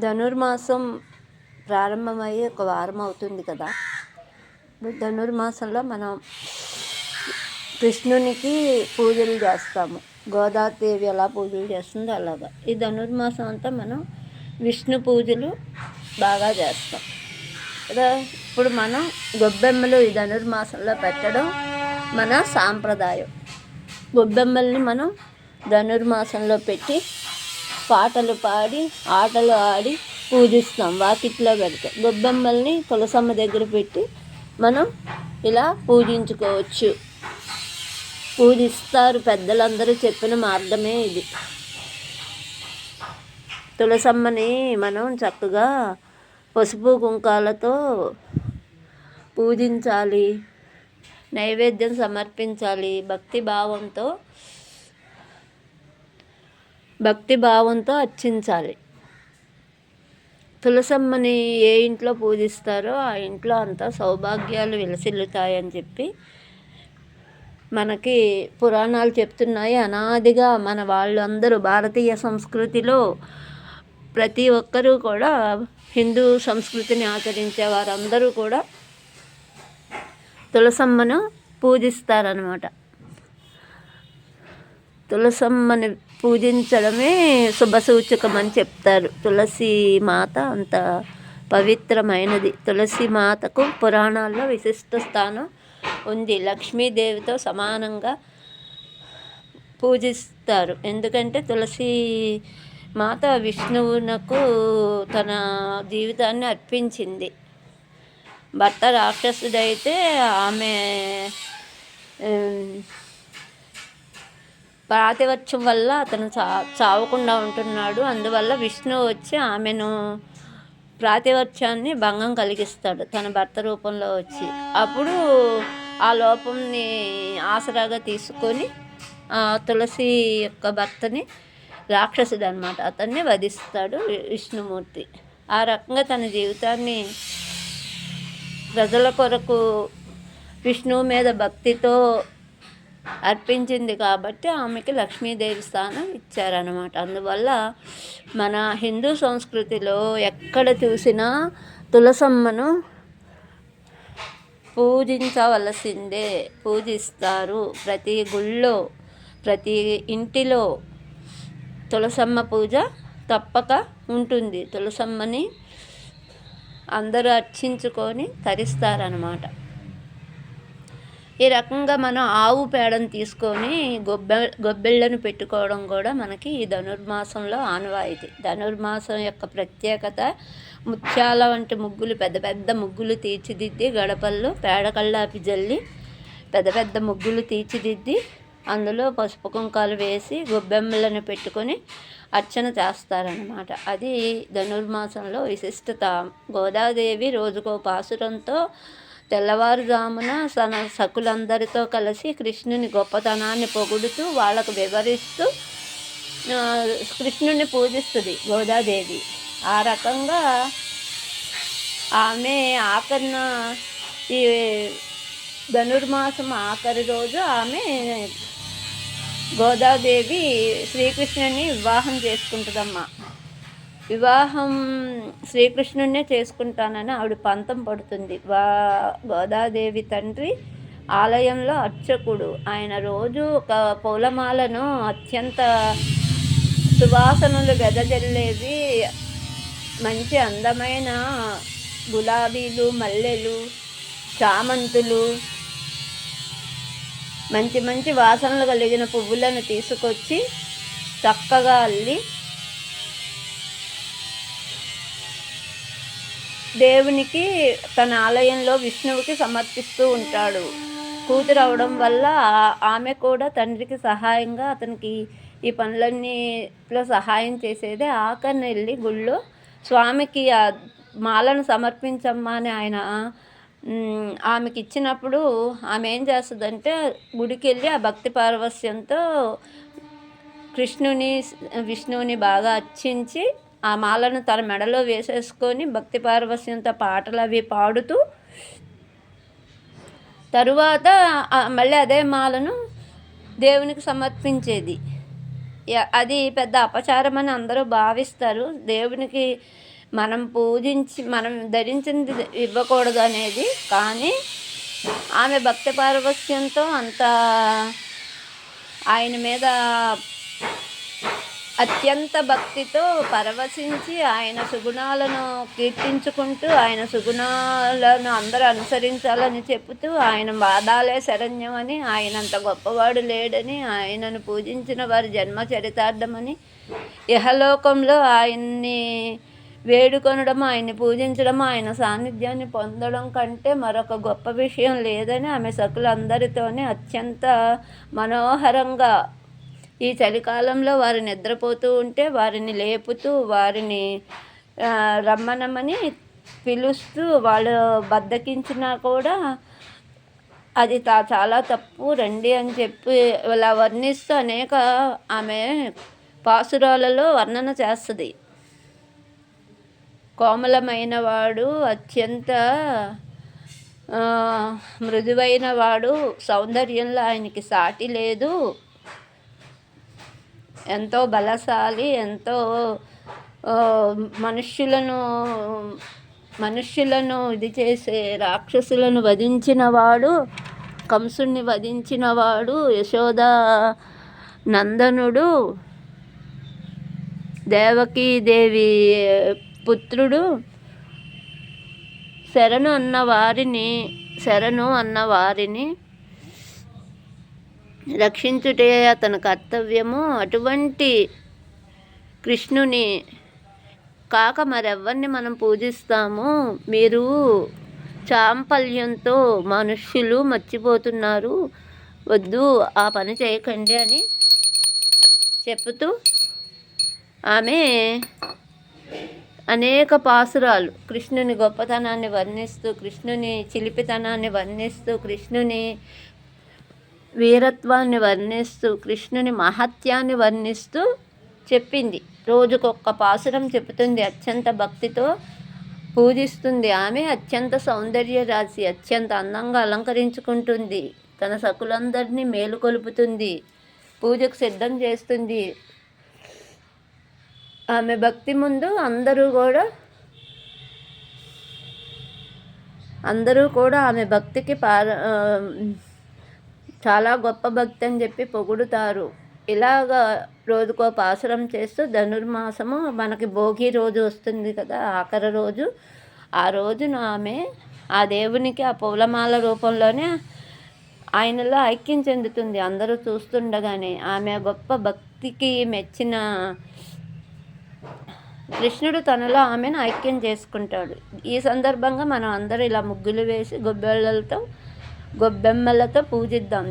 ధనుర్మాసం ప్రారంభమయ్యి ఒక వారం అవుతుంది కదా. ధనుర్మాసంలో మనం కృష్ణునికి పూజలు చేస్తాము. గోదాదేవి ఎలా పూజలు చేస్తుందో అలాగా. ఈ ధనుర్మాసం అంతా మనం విష్ణు పూజలు బాగా చేస్తాం. కదా ఇప్పుడు మనం గొబ్బెమ్మలు ఈ ధనుర్మాసంలో పెట్టడం మన సాంప్రదాయం. గొబ్బెమ్మల్ని మనం ధనుర్మాసంలో పెట్టి పాటలు పాడి ఆటలు ఆడి పూజిస్తాం. వాకిట్లో పెడతాం గొబ్బెమ్మల్ని తులసమ్మ దగ్గర పెట్టి మనం ఇలా పూజించుకోవచ్చు. పూజిస్తారు పెద్దలందరూ చెప్పిన మార్గమే ఇది. తులసమ్మని మనం చక్కగా పసుపు కుంకాలతో పూజించాలి. నైవేద్యం సమర్పించాలి. భక్తి భావంతో భక్తి భావంతో అర్చించాలి. తులసమ్మని ఏ ఇంట్లో పూజిస్తారో ఆ ఇంట్లో అంతా సౌభాగ్యాలు విలసిల్లుతాయని చెప్పి మనకి పురాణాలు చెప్తున్నాయి. అనాదిగా మన వాళ్ళందరూ భారతీయ సంస్కృతిలో ప్రతి ఒక్కరూ కూడా హిందూ సంస్కృతిని ఆచరించే వారందరూ కూడా తులసమ్మను పూజిస్తారనమాట తులసమ్మని పూజించడమే శుభసూచకం అని చెప్తారు. తులసి మాత అంత పవిత్రమైనది. తులసి మాతకు పురాణాల్లో విశిష్ట స్థానం ఉంది. లక్ష్మీదేవితో సమానంగా పూజిస్తారు. ఎందుకంటే తులసి మాత విష్ణువునకు తన జీవితాన్ని అర్పించింది. భర్త రాక్షసుడైతే ఆమె ప్రాతివత్యం వల్ల అతను చా చావకుండా ఉంటున్నాడు. అందువల్ల విష్ణువు వచ్చి ఆమెను ప్రాతివత్యాన్ని భంగం కలిగిస్తాడు తన భర్త రూపంలో వచ్చి. అప్పుడు ఆ లోపంని ఆసరాగా తీసుకొని తులసి యొక్క భర్తని రాక్షసుడు అనమాట అతన్ని వధిస్తాడు విష్ణుమూర్తి. ఆ రకంగా తన జీవితాన్ని ప్రజల కొరకు విష్ణువు మీద భక్తితో అర్పించింది కాబట్టి ఆమెకి లక్ష్మీదేవి స్థానం ఇచ్చారనమాట అందువల్ల మన హిందూ సంస్కృతిలో ఎక్కడ చూసినా తులసమ్మను పూజించవలసిందే పూజిస్తారు. ప్రతి గుళ్ళో ప్రతి ఇంటిలో తులసమ్మ పూజ తప్పక ఉంటుంది. తులసమ్మని అందరూ అర్చించుకొని తరిస్తారనమాట ఈ రకంగా మనం ఆవు పేడను తీసుకొని గొబ్బె గొబ్బెళ్ళను పెట్టుకోవడం కూడా మనకి ఈ ధనుర్మాసంలో ఆనవాయితీ. ధనుర్మాసం యొక్క ప్రత్యేకత ముత్యాల వంటి ముగ్గులు పెద్ద పెద్ద ముగ్గులు తీర్చిదిద్ది గడపల్లో పేడకల్లాపి జల్లి పెద్ద పెద్ద ముగ్గులు తీర్చిదిద్ది అందులో పసుపు కుంకాలు వేసి గొబ్బెమ్మలను పెట్టుకొని అర్చన చేస్తారనమాట అది ధనుర్మాసంలో విశిష్టత. గోదాదేవి రోజుకో పాసురంతో తెల్లవారుజామున తన సకులందరితో కలిసి కృష్ణుని గొప్పతనాన్ని పొగుడుతూ వాళ్ళకు వివరిస్తూ కృష్ణుని పూజిస్తుంది గోదాదేవి. ఆ రకంగా ఆమె ఆఖరిన ఈ ధనుర్మాసం ఆఖరి రోజు ఆమె గోదాదేవి శ్రీకృష్ణుని వివాహం చేసుకుంటుందమ్మా. వివాహం శ్రీకృష్ణుడినే చేసుకుంటానని ఆవిడ పంతం పడుతుంది. వా గోదాదేవి తండ్రి ఆలయంలో అర్చకుడు. ఆయన రోజు ఒక పూలమాలను అత్యంత సువాసనలు వెదజల్లేవి. మంచి అందమైన గులాబీలు మల్లెలు చామంతులు మంచి మంచి వాసనలు కలిగిన పువ్వులను తీసుకొచ్చి చక్కగా అల్లి దేవునికి తన ఆలయంలో విష్ణువుకి సమర్పిస్తూ ఉంటాడు. కూతురు అవడం వల్ల ఆమె కూడా తండ్రికి సహాయంగా అతనికి ఈ పనులన్నీలో సహాయం చేసేది ఆఖరిని వెళ్ళి గుళ్ళో స్వామికి ఆ మాలను సమర్పించమ్మా అని ఆయన ఆమెకి ఇచ్చినప్పుడు ఆమె ఏం చేస్తుందంటే గుడికి వెళ్ళి ఆ భక్తి పారవస్యంతో కృష్ణుని విష్ణువుని బాగా అర్చించి ఆ మాలను తన మెడలో వేసేసుకొని భక్తి పారవస్యంతో పాటలు అవి పాడుతూ తరువాత మళ్ళీ అదే మాలను దేవునికి సమర్పించేది. అది పెద్ద అపచారం అని అందరూ భావిస్తారు. దేవునికి మనం పూజించి మనం ధరించింది ఇవ్వకూడదు అనేది. కానీ ఆమె భక్తి పారవస్యంతో అంత ఆయన మీద అత్యంత భక్తితో పరవశించి ఆయన సుగుణాలను కీర్తించుకుంటూ ఆయన సుగుణాలను అందరూ అనుసరించాలని చెబుతూ ఆయన బాధాలే శరణ్యమని ఆయనంత గొప్పవాడు లేడని ఆయనను పూజించిన వారి జన్మ చరితార్థమని ఇహలోకంలో ఆయన్ని వేడుకొనడం ఆయన్ని పూజించడం ఆయన సాన్నిధ్యాన్ని పొందడం కంటే మరొక గొప్ప విషయం లేదని ఆమె సకులందరితోనే అత్యంత మనోహరంగా ఈ చలికాలంలో వారు నిద్రపోతూ ఉంటే వారిని లేపుతూ వారిని రమ్మనమని పిలుస్తూ వాళ్ళు బద్దకించినా కూడా అది తా చాలా తప్పు రండి అని చెప్పి ఇలా వర్ణిస్తూ అనేక ఆమె పాసురాలలో వర్ణన చేస్తుంది. కోమలమైన వాడు అత్యంత మృదువైన వాడు సౌందర్యంలో ఆయనకి సాటి లేదు. ఎంతో బలశాలి ఎంతో మనుష్యులను మనుష్యులను ఇది చేసే రాక్షసులను వధించినవాడు కంసుణ్ణి వధించినవాడు యశోద నందనుడు దేవకీదేవి పుత్రుడు. శరణు అన్న వారిని శరణు అన్న వారిని రక్షించుటే అతని కర్తవ్యము. అటువంటి కృష్ణుని కాక మరెవరిని మనం పూజిస్తాము? మీరు చాంపల్యంతో మనుష్యులు మర్చిపోతున్నారు. వద్దు ఆ పని చేయకండి అని చెప్తూ ఆమె అనేక పాసురాలు కృష్ణుని గొప్పతనాన్ని వర్ణిస్తూ కృష్ణుని చిలిపితనాన్ని వర్ణిస్తూ కృష్ణుని వీరత్వాన్ని వర్ణిస్తూ కృష్ణుని మహత్యాన్ని వర్ణిస్తూ చెప్పింది. రోజుకొక్క పాసురం చెబుతుంది అత్యంత భక్తితో పూజిస్తుంది ఆమె. అత్యంత సౌందర్య రాశి అత్యంత అందంగా అలంకరించుకుంటుంది. తన సకులందరినీ మేలుకొలుపుతుంది పూజకు సిద్ధం చేస్తుంది. ఆమె భక్తి ముందు అందరూ కూడా అందరూ కూడా ఆమె భక్తికి పార చాలా గొప్ప భక్తి అని చెప్పి పొగుడుతారు. ఇలాగా రోజుకో పాసురం చేస్తూ ధనుర్మాసము మనకి భోగి రోజు వస్తుంది కదా ఆఖరి రోజు. ఆ రోజున ఆమె ఆ దేవునికి ఆ పూలమాల రూపంలోనే ఆయనలో ఐక్యం చెందుతుంది. అందరూ చూస్తుండగానే ఆమె గొప్ప భక్తికి మెచ్చిన కృష్ణుడు తనలో ఆమెను ఐక్యం చేసుకుంటాడు. ఈ సందర్భంగా మనం అందరూ ఇలా ముగ్గులు వేసి గొబ్బెళ్ళతో గొబ్బెమ్మలతో పూజిద్దాం.